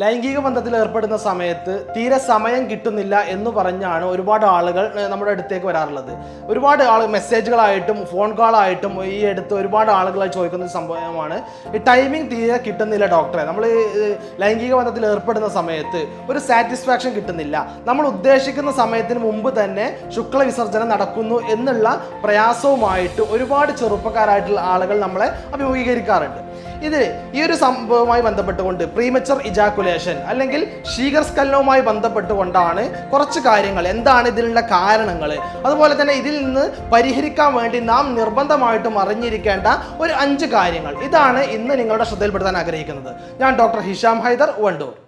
ലൈംഗിക ബന്ധത്തിൽ ഏർപ്പെടുന്ന സമയത്ത് തീരെ സമയം കിട്ടുന്നില്ല എന്ന് പറഞ്ഞാണ് ഒരുപാട് ആളുകൾ നമ്മുടെ അടുത്തേക്ക് വരാറുള്ളത്. ഒരുപാട് ആൾ മെസ്സേജുകളായിട്ടും ഫോൺ കോളായിട്ടും ഈ അടുത്ത് ഒരുപാട് ആളുകളായി ചോദിക്കുന്ന സംഭവമാണ്. ഈ ടൈമിംഗ് തീരെ കിട്ടുന്നില്ല ഡോക്ടറെ. നമ്മൾ ലൈംഗിക ബന്ധത്തിൽ ഏർപ്പെടുന്ന സമയത്ത് ഒരു സാറ്റിസ്ഫാക്ഷൻ കിട്ടുന്നില്ല. നമ്മൾ ഉദ്ദേശിക്കുന്ന സമയത്തിന് മുമ്പ് തന്നെ ശുക്ല വിസർജനം നടക്കുന്നു എന്നുള്ള പ്രയാസവുമായിട്ട് ഒരുപാട് ചെറുപ്പക്കാരായിട്ടുള്ള ആളുകൾ നമ്മളെ അഭിമുഖീകരിക്കാറുണ്ട്. ഇത് ഈ ഒരു സംഭവവുമായി ബന്ധപ്പെട്ടുകൊണ്ട് പ്രീമച്ചർ ഇജാക്കുലേഷൻ അല്ലെങ്കിൽ ശീകർസ്കലനവുമായി ബന്ധപ്പെട്ടുകൊണ്ടാണ് കുറച്ച് കാര്യങ്ങൾ. എന്താണ് ഇതിനുള്ള കാരണങ്ങൾ അതുപോലെ തന്നെ ഇതിൽ നിന്ന് പരിഹരിക്കാൻ വേണ്ടി നാം നിർബന്ധമായിട്ടും അറിഞ്ഞിരിക്കേണ്ട ഒരു അഞ്ച് കാര്യങ്ങൾ. ഇതാണ് ഇന്ന് നിങ്ങളുടെ ശ്രദ്ധയിൽപ്പെടുത്താൻ ആഗ്രഹിക്കുന്നത്. ഞാൻ ഡോക്ടർ ഹിഷാം ഹൈദർ വണ്ടൂർ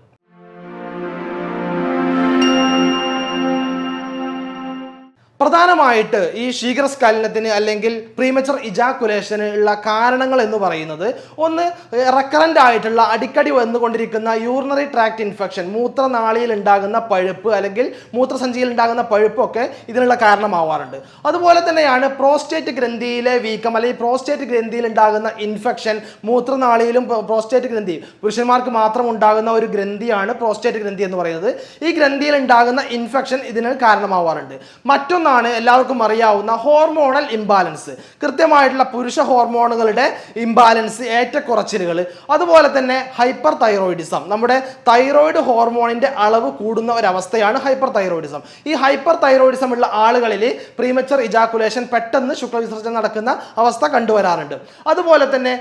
പ്രധാനമായിട്ട് ഈ ശീഘ്രസ്ഖലനത്തിന് അല്ലെങ്കിൽ പ്രീമച്ചർ ഇജാക്കുലേഷന് ഉള്ള കാരണങ്ങൾ എന്ന് പറയുന്നത് ഒന്ന് റെക്കറന്റ് ആയിട്ടുള്ള അടിക്കടി വന്നുകൊണ്ടിരിക്കുന്ന യൂറിനറി ട്രാക്ട് ഇൻഫെക്ഷൻ മൂത്രനാളിയിൽ ഉണ്ടാകുന്ന പഴുപ്പ് അല്ലെങ്കിൽ മൂത്രസഞ്ചിയിൽ ഉണ്ടാകുന്ന പഴുപ്പൊക്കെ ഇതിനുള്ള കാരണമാവാറുണ്ട്. അതുപോലെ തന്നെയാണ് പ്രോസ്റ്റേറ്റ് ഗ്രന്ഥിയിലെ വീക്കം അല്ലെങ്കിൽ പ്രോസ്റ്റേറ്റ് ഗ്രന്ഥിയിൽ ഉണ്ടാകുന്ന ഇൻഫെക്ഷൻ മൂത്രനാളിയിലും പ്രോസ്റ്റേറ്റ് ഗ്രന്ഥി പുരുഷന്മാർക്ക് മാത്രം ഉണ്ടാകുന്ന ഒരു ഗ്രന്ഥിയാണ് പ്രോസ്റ്റേറ്റ് ഗ്രന്ഥി എന്ന് പറയുന്നത്. ഈ ഗ്രന്ഥിയിൽ ഉണ്ടാകുന്ന ഇൻഫെക്ഷൻ ഇതിന് കാരണമാവാറുണ്ട്. മറ്റൊന്നാണ് എല്ലാവർക്കും അറിയാവുന്ന ഹോർമോണൽ ഇംബാലൻസ്. കൃത്യമായിട്ടുള്ള പുരുഷ ഹോർമോണുകളുടെ ഇംബാലൻസ് ഏറ്റക്കുറച്ചിലുകൾ അതുപോലെ തന്നെ ഹൈപ്പർ തൈറോയിഡിസം നമ്മുടെ തൈറോയിഡ് ഹോർമോണിന്റെ അളവ് കൂടുന്ന ഒരവസ്ഥയാണ് ഹൈപ്പർ തൈറോയിഡിസം ഈ ഹൈപ്പർ തൈറോയിഡിസം ഉള്ള ആളുകളിൽ പ്രീമച്ചർ ഇജാക്കുലേഷൻ പെട്ടെന്ന് ശുക്ലവിസർജനം നടക്കുന്ന അവസ്ഥ കണ്ടുവരാറുണ്ട്. അതുപോലെ തന്നെ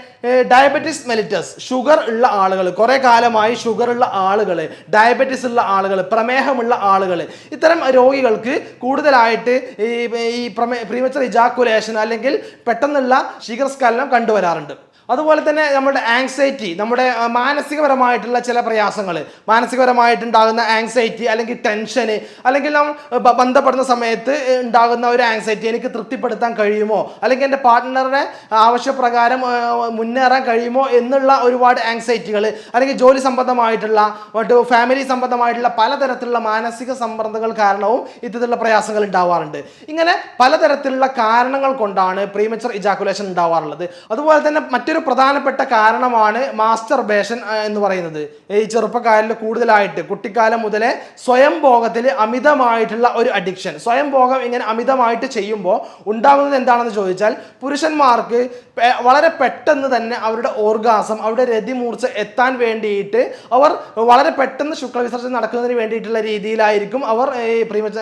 ഡയബറ്റിസ് മെലിറ്റസ് ഷുഗർ ഉള്ള ആളുകൾ കുറേ കാലമായി ഷുഗർ ഉള്ള ആളുകൾ ഡയബറ്റിസ് ഉള്ള ആളുകൾ പ്രമേഹമുള്ള ആളുകൾ ഇത്തരം രോഗികൾക്ക് കൂടുതലായിട്ട് ഈ പ്രീമച്ചർ ഇജാക്കുലേഷൻ അല്ലെങ്കിൽ പെട്ടെന്നുള്ള ശീഘ്രസ്ഖലനം കണ്ടുവരാറുണ്ട്. അതുപോലെ തന്നെ നമ്മുടെ ആങ്സൈറ്റി നമ്മുടെ മാനസികപരമായിട്ടുള്ള ചില പ്രയാസങ്ങൾ മാനസികപരമായിട്ടുണ്ടാകുന്ന ആങ്സൈറ്റി അല്ലെങ്കിൽ ടെൻഷന് അല്ലെങ്കിൽ നാം ബന്ധപ്പെടുന്ന സമയത്ത് ഉണ്ടാകുന്ന ഒരു ആങ്സൈറ്റി എനിക്ക് തൃപ്തിപ്പെടുത്താൻ കഴിയുമോ? അല്ലെങ്കിൽ എന്റെ പാർട്ട്ണറുടെ ആവശ്യപ്രകാരം മുന്നേറാൻ കഴിയുമോ? എന്നുള്ള ഒരുപാട് ആങ്സൈറ്റികൾ അല്ലെങ്കിൽ ജോലി സംബന്ധമായിട്ടുള്ള മറ്റു ഫാമിലി സംബന്ധമായിട്ടുള്ള പലതരത്തിലുള്ള മാനസിക സമ്മർദ്ദങ്ങൾ കാരണവും ഇത്തരത്തിലുള്ള പ്രയാസങ്ങൾ ഉണ്ടാവാറുണ്ട്. ഇങ്ങനെ പലതരത്തിലുള്ള കാരണങ്ങൾ കൊണ്ടാണ് പ്രീമച്ചർ ഇജാക്കുലേഷൻ ഉണ്ടാവാറുള്ളത്. അതുപോലെ തന്നെ മറ്റൊരു പ്രധാനപ്പെട്ട കാരണമാണ് മാസ്റ്റർബേഷൻ എന്ന് പറയുന്നത്. ഈ ചെറുപ്പക്കാരിൽ കൂടുതലായിട്ട് കുട്ടിക്കാലം മുതലേ സ്വയം ഭോഗത്തിൽ അമിതമായിട്ടുള്ള ഒരു അഡിക്ഷൻ സ്വയം ഭോഗം ഇങ്ങനെ അമിതമായിട്ട് ചെയ്യുമ്പോൾ ഉണ്ടാകുന്നത് എന്താണെന്ന് ചോദിച്ചാൽ പുരുഷന്മാർക്ക് വളരെ പെട്ടെന്ന് തന്നെ അവരുടെ ഓർഗാസം അവരുടെ രതിമൂർച്ച എത്താൻ വേണ്ടിയിട്ട് അവർ വളരെ പെട്ടെന്ന് ശുക്ലവിസർജനം നടക്കുന്നതിന് വേണ്ടിയിട്ടുള്ള രീതിയിലായിരിക്കും അവർ ഈ പ്രീമച്ച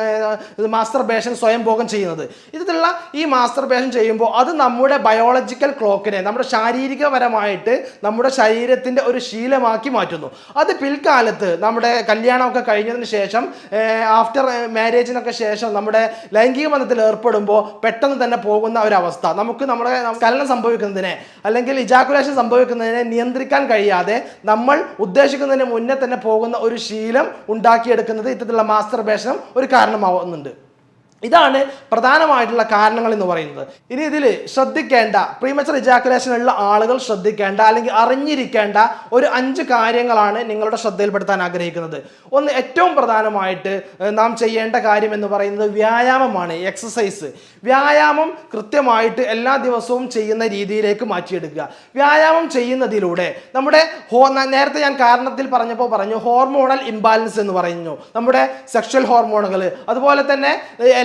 മാസ്റ്റർ ബേഷൻ സ്വയം ഭോഗം ചെയ്യുന്നത്. ഇതിലുള്ള ഈ മാസ്റ്റർ ബേഷൻ ചെയ്യുമ്പോൾ അത് നമ്മുടെ ബയോളജിക്കൽ ക്ലോക്കിനെ നമ്മുടെ ശാരീരികപരമായിട്ട് നമ്മുടെ ശരീരത്തിന്റെ ഒരു ശീലമാക്കി മാറ്റുന്നു. അത് പിൽക്കാലത്ത് നമ്മുടെ കല്യാണമൊക്കെ കഴിഞ്ഞതിന് ശേഷം ആഫ്റ്റർ മാരേജിനൊക്കെ ശേഷം നമ്മുടെ ലൈംഗിക ബന്ധത്തിൽ ഏർപ്പെടുമ്പോൾ പെട്ടെന്ന് തന്നെ പോകുന്ന ഒരവസ്ഥ. നമുക്ക് നമ്മുടെ കലനം സംഭവിക്കുന്നതിനെ അല്ലെങ്കിൽ ഇജാക്കുലേഷൻ സംഭവിക്കുന്നതിനെ നിയന്ത്രിക്കാൻ കഴിയാതെ നമ്മൾ ഉദ്ദേശിക്കുന്നതിന് മുന്നേ തന്നെ പോകുന്ന ഒരു ശീലം ഉണ്ടാക്കിയെടുക്കുന്നത് ഇത്തരത്തിലുള്ള മാസ്റ്റർബേഷനും ഒരു കാരണമാവുന്നുണ്ട്. ഇതാണ് പ്രധാനമായിട്ടുള്ള കാരണങ്ങൾ എന്ന് പറയുന്നത്. ഇനി ഇതിൽ ശ്രദ്ധിക്കേണ്ട പ്രീമച്ചർ ഇജാക്കുലേഷൻ ഉള്ള ആളുകൾ ശ്രദ്ധിക്കേണ്ട അല്ലെങ്കിൽ അറിഞ്ഞിരിക്കേണ്ട ഒരു അഞ്ച് കാര്യങ്ങളാണ് നിങ്ങളുടെ ശ്രദ്ധയിൽപ്പെടുത്താൻ ആഗ്രഹിക്കുന്നത്. ഒന്ന് ഏറ്റവും പ്രധാനമായിട്ട് നാം ചെയ്യേണ്ട കാര്യം എന്ന് പറയുന്നത് വ്യായാമമാണ് എക്സസൈസ് വ്യായാമം കൃത്യമായിട്ട് എല്ലാ ദിവസവും ചെയ്യുന്ന രീതിയിലേക്ക് മാറ്റിയെടുക്കുക. വ്യായാമം ചെയ്യുന്നതിലൂടെ നമ്മുടെ ഹോ നേരത്തെ ഞാൻ കാരണത്തിൽ പറഞ്ഞപ്പോൾ പറഞ്ഞു ഹോർമോണൽ ഇംബാലൻസ് എന്ന് പറഞ്ഞു നമ്മുടെ സെക്ഷൽ ഹോർമോണുകൾ അതുപോലെ തന്നെ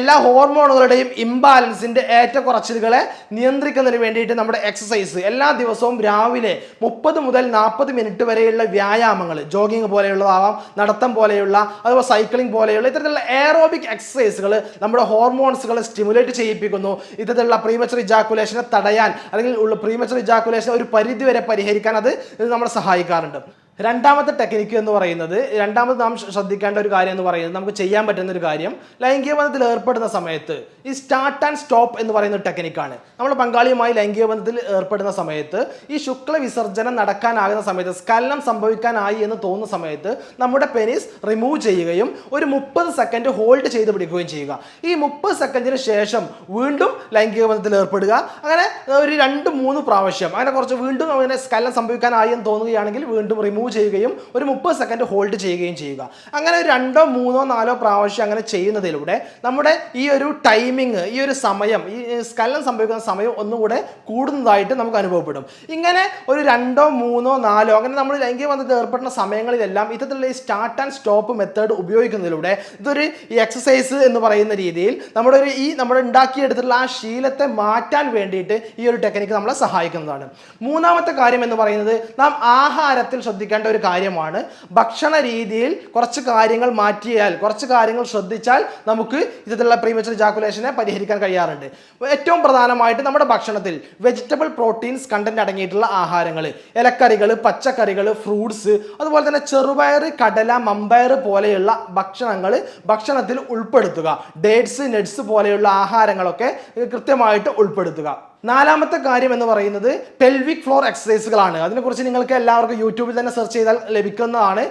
എല്ലാ ഹോർമോണുകളുടെയും ഇംബാലൻസിന്റെ ഏറ്റക്കുറച്ചിലുകളെ നിയന്ത്രിക്കുന്നതിന് വേണ്ടിയിട്ട് നമ്മുടെ എക്സസൈസ് എല്ലാ ദിവസവും രാവിലെ മുപ്പത് മുതൽ നാൽപ്പത് മിനിറ്റ് വരെയുള്ള വ്യായാമങ്ങൾ ജോഗിങ് പോലെയുള്ളതാവാം നടത്തം പോലെയുള്ള അഥവാ സൈക്ലിംഗ് പോലെയുള്ള ഇത്തരത്തിലുള്ള എയറോബിക് എക്സസൈസുകൾ നമ്മുടെ ഹോർമോൺസുകളെ സ്റ്റിമുലേറ്റ് ചെയ്യിപ്പിക്കുന്നു. ഇത്തരത്തിലുള്ള പ്രീമച്ചർ ഇജാക്കുലേഷനെ തടയാൻ അല്ലെങ്കിൽ പ്രീമച്ചർ ഇജാക്കുലേഷൻ ഒരു പരിധി വരെ പരിഹരിക്കാൻ അത് നമ്മളെ സഹായിക്കാറുണ്ട്. രണ്ടാമത്തെ ടെക്നിക്ക് എന്ന് പറയുന്നത് രണ്ടാമത് നാം ശ്ര- ശ്രദ്ധിക്കേണ്ട ഒരു കാര്യം എന്ന് പറയുന്നത് നമുക്ക് ചെയ്യാൻ പറ്റുന്ന ഒരു കാര്യം ലൈംഗിക ബന്ധത്തിൽ ഏർപ്പെടുന്ന സമയത്ത് ഈ സ്റ്റാർട്ട് ആൻഡ് സ്റ്റോപ്പ് എന്ന് പറയുന്ന ഒരു ടെക്നിക്കാണ് നമ്മൾ പങ്കാളിയുമായി ലൈംഗിക ബന്ധത്തിൽ ഏർപ്പെടുന്ന സമയത്ത് ഈ ശുക്ല വിസർജനം നടക്കാനാകുന്ന സമയത്ത് സ്കലനം സംഭവിക്കാനായി എന്ന് തോന്നുന്ന സമയത്ത് നമ്മുടെ പെനിസ് റിമൂവ് ചെയ്യുകയും ഒരു മുപ്പത് സെക്കൻഡ് ഹോൾഡ് ചെയ്ത് പിടിക്കുകയും ചെയ്യുക. ഈ മുപ്പത് സെക്കൻഡിന് ശേഷം വീണ്ടും ലൈംഗിക ബന്ധത്തിൽ ഏർപ്പെടുക. അങ്ങനെ ഒരു രണ്ട് മൂന്ന് പ്രാവശ്യം അങ്ങനെ കുറച്ച് വീണ്ടും അങ്ങനെ സ്കലനം സംഭവിക്കാനായി എന്ന് തോന്നുകയാണെങ്കിൽ വീണ്ടും റിമൂവ് റിമൂവ് ചെയ്യുകയും ഒരു മുപ്പത് സെക്കൻഡ് ഹോൾഡ് ചെയ്യുകയും ചെയ്യുക. അങ്ങനെ രണ്ടോ മൂന്നോ നാലോ പ്രാവശ്യം അങ്ങനെ ചെയ്യുന്നതിലൂടെ നമ്മുടെ ഈ ഒരു ടൈമിങ് ഈ ഒരു സമയം ഈ സ്കലനം സംഭവിക്കുന്ന സമയം ഒന്നുകൂടെ കൂടുന്നതായിട്ട് നമുക്ക് അനുഭവപ്പെടും. ഇങ്ങനെ ഒരു രണ്ടോ മൂന്നോ നാലോ അങ്ങനെ നമ്മൾ ലൈംഗിക ബന്ധത്തിൽ ഏർപ്പെടുന്ന സമയങ്ങളിലെല്ലാം ഇത്തരത്തിലുള്ള ഈ സ്റ്റാർട്ട് ആൻഡ് സ്റ്റോപ്പ് മെത്തേഡ് ഉപയോഗിക്കുന്നതിലൂടെ ഇതൊരു ഈ എക്സസൈസ് എന്ന് പറയുന്ന രീതിയിൽ നമ്മുടെ ഒരു ഈ നമ്മുടെ ഉണ്ടാക്കിയെടുത്തിട്ടുള്ള ആ ശീലത്തെ മാറ്റാൻ വേണ്ടിയിട്ട് ഈ ഒരു ടെക്നിക്ക് നമ്മളെ സഹായിക്കുന്നതാണ്. മൂന്നാമത്തെ കാര്യം എന്ന് പറയുന്നത് നാം ആഹാരത്തിൽ ശ്രദ്ധിക്കേണ്ട ഒരു കാര്യമാണ്. ഭക്ഷണ രീതിയിൽ കുറച്ച് കാര്യങ്ങൾ മാറ്റിയാൽ കുറച്ച് കാര്യങ്ങൾ ശ്രദ്ധിച്ചാൽ നമുക്ക് ഇത്തരത്തിലുള്ള പ്രീമച്ചർ ജാക്കുലേഷനെ പരിഹരിക്കാൻ കഴിയാറുണ്ട്. ഏറ്റവും പ്രധാനമായിട്ട് നമ്മുടെ ഭക്ഷണത്തിൽ വെജിറ്റബിൾ പ്രോട്ടീൻസ് കണ്ടന്റ് അടങ്ങിയിട്ടുള്ള ആഹാരങ്ങൾ ഇലക്കറികൾ പച്ചക്കറികൾ ഫ്രൂട്ട്സ് അതുപോലെ തന്നെ ചെറുപയർ കടല മമ്പയർ പോലെയുള്ള ഭക്ഷണങ്ങൾ ഭക്ഷണത്തിൽ ഉൾപ്പെടുത്തുക. ഡേറ്റ്സ് നെഡ്സ് പോലെയുള്ള ആഹാരങ്ങളൊക്കെ കൃത്യമായിട്ട് ഉൾപ്പെടുത്തുക. നാലാമത്തെ കാര്യം എന്ന് പറയുന്നത് പെൽവിക് ഫ്ലോർ എക്സസൈസുകളാണ് അതിനെക്കുറിച്ച് നിങ്ങൾക്ക് എല്ലാവർക്കും യൂട്യൂബിൽ തന്നെ സെർച്ച് ചെയ്താൽ ലഭിക്കുന്നതാണ്.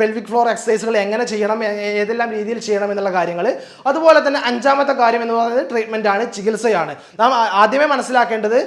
പെൽവിക് ഫ്ലോർ എക്സസൈസുകൾ എങ്ങനെ ചെയ്യണം ഏതെല്ലാം രീതിയിൽ ചെയ്യണം എന്നുള്ള കാര്യങ്ങൾ. അതുപോലെ തന്നെ അഞ്ചാമത്തെ കാര്യം എന്ന് പറയുന്നത് ട്രീറ്റ്മെന്റ് ആണ് ചികിത്സയാണ്. നാം ആദ്യമേ മനസ്സിലാക്കേണ്ടത്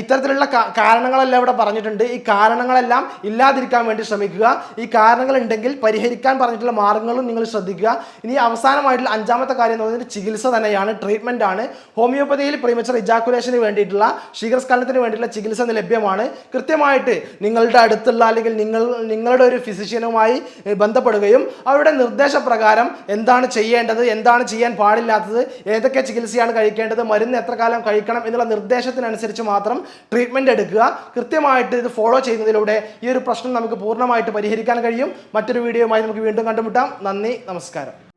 ഇത്തരത്തിലുള്ള കാരണങ്ങളെല്ലാം ഇവിടെ പറഞ്ഞിട്ടുണ്ട്. ഈ കാരണങ്ങളെല്ലാം ഇല്ലാതിരിക്കാൻ വേണ്ടി ശ്രമിക്കുക. ഈ കാരണങ്ങൾ ഉണ്ടെങ്കിൽ പരിഹരിക്കാൻ പറഞ്ഞിട്ടുള്ള മാർഗങ്ങളും നിങ്ങൾ ശ്രദ്ധിക്കുക. ഇനി അവസാനമായിട്ടുള്ള അഞ്ചാമത്തെ കാര്യം എന്ന് പറയുന്നത് ചികിത്സ തന്നെയാണ് ട്രീറ്റ്മെന്റ് ആണ്. ഹോമിയോപ്പതിയിൽ പ്രീമച്ചർ ഇജാക്കുലേഷന് വേണ്ടിയിട്ടുള്ള ശീഘ്രസ്ഖലനത്തിന് വേണ്ടിയിട്ടുള്ള ചികിത്സ ലഭ്യമാണ്. കൃത്യമായിട്ട് നിങ്ങളുടെ അടുത്തുള്ള അല്ലെങ്കിൽ നിങ്ങൾ നിങ്ങളുടെ ഒരു ഫിസിഷ്യനുമായി ബന്ധപ്പെടുകയും അവരുടെ നിർദ്ദേശപ്രകാരം എന്താണ് ചെയ്യേണ്ടത് എന്താണ് ചെയ്യാൻ പാടില്ലാത്തത് ഏതൊക്കെ ചികിത്സയാണ് കഴിക്കേണ്ടത് മരുന്ന് എത്ര കാലം കഴിക്കണം എന്നുള്ള നിർദ്ദേശത്തിനനുസരിച്ച് മാത്രം ട്രീറ്റ്മെന്റ് എടുക്കുക. കൃത്യമായിട്ട് ഇത് ഫോളോ ചെയ്യുന്നതിലൂടെ ഈ ഒരു പ്രശ്നം നമുക്ക് പൂർണമായിട്ട് പരിഹരിക്കാൻ കഴിയും. മറ്റൊരു വീഡിയോയുമായി നമുക്ക് വീണ്ടും കണ്ടുമുട്ടാം. നന്ദി നമസ്കാരം.